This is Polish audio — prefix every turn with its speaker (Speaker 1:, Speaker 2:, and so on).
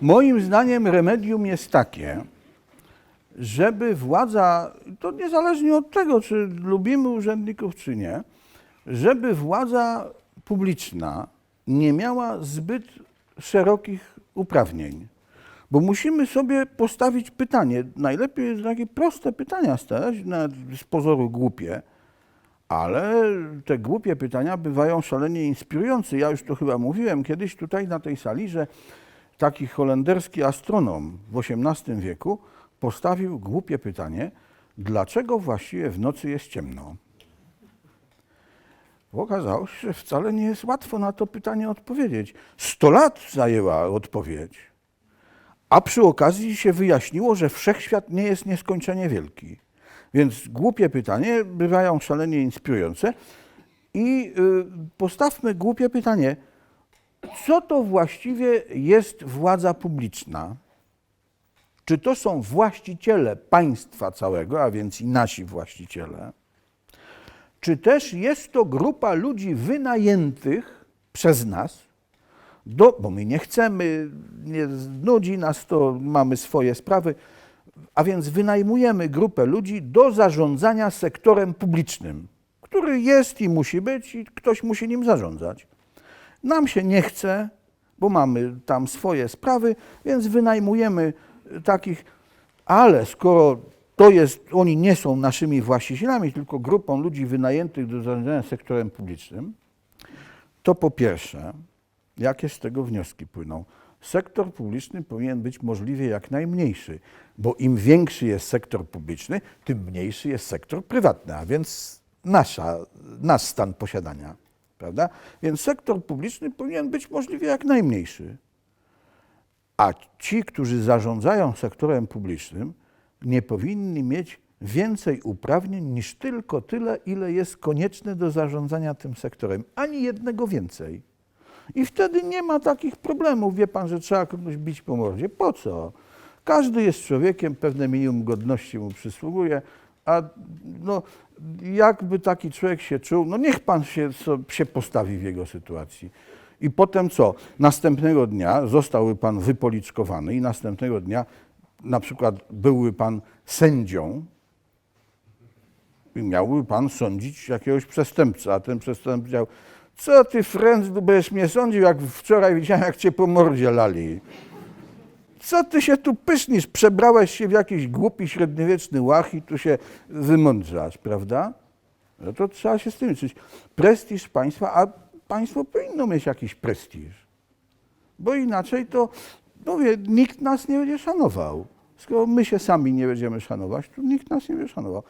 Speaker 1: Moim zdaniem remedium jest takie, żeby władza, to niezależnie od tego, czy lubimy urzędników, czy nie, żeby władza publiczna nie miała zbyt szerokich uprawnień. Bo musimy sobie postawić pytanie. Najlepiej jest takie proste pytania stawiać, z pozoru głupie, ale te głupie pytania bywają szalenie inspirujące. Ja już to chyba mówiłem kiedyś tutaj na tej sali, że taki holenderski astronom w XVIII wieku postawił głupie pytanie, dlaczego właściwie w nocy jest ciemno? Okazało się, że wcale nie jest łatwo na to pytanie odpowiedzieć. Sto lat zajęła odpowiedź. A przy okazji się wyjaśniło, że wszechświat nie jest nieskończenie wielki. Więc głupie pytanie bywają szalenie inspirujące. I y, postawmy głupie pytanie, co to właściwie jest władza publiczna? Czy to są właściciele państwa całego, a więc i nasi właściciele? Czy też jest to grupa ludzi wynajętych przez nas, do, bo my nie chcemy, nie nudzi nas to, mamy swoje sprawy, a więc wynajmujemy grupę ludzi do zarządzania sektorem publicznym, który jest i musi być i ktoś musi nim zarządzać. Nam się nie chce, bo mamy tam swoje sprawy, więc wynajmujemy takich, ale skoro to jest, oni nie są naszymi właścicielami, tylko grupą ludzi wynajętych do zarządzania sektorem publicznym, to po pierwsze, jakie z tego wnioski płyną? Sektor publiczny powinien być możliwie jak najmniejszy, bo im większy jest sektor publiczny, tym mniejszy jest sektor prywatny, a więc nasza, nasz stan posiadania. Prawda? Więc sektor publiczny powinien być możliwie jak najmniejszy. A ci, którzy zarządzają sektorem publicznym, nie powinni mieć więcej uprawnień niż tylko tyle, ile jest konieczne do zarządzania tym sektorem. Ani jednego więcej. I wtedy nie ma takich problemów. Wie pan, że trzeba kogoś bić po mordzie. Po co? Każdy jest człowiekiem, pewne minimum godności mu przysługuje, a no, jakby taki człowiek się czuł, no niech pan się, so, się postawi w jego sytuacji. I potem co? Następnego dnia zostałby pan wypoliczkowany i następnego dnia na przykład byłby pan sędzią i miałby pan sądzić jakiegoś przestępcę, a ten przestępca powiedział, co ty frędzlu będziesz mnie sądził, jak wczoraj widziałem, jak cię po mordzie lali. Co ty się tu pysznisz? Przebrałeś się w jakiś głupi, średniowieczny łach i tu się wymądrzasz, prawda? No to trzeba się z tym liczyć. Prestiż państwa, a państwo powinno mieć jakiś prestiż. Bo inaczej to, mówię, nikt nas nie będzie szanował. Skoro my się sami nie będziemy szanować, to nikt nas nie będzie szanował.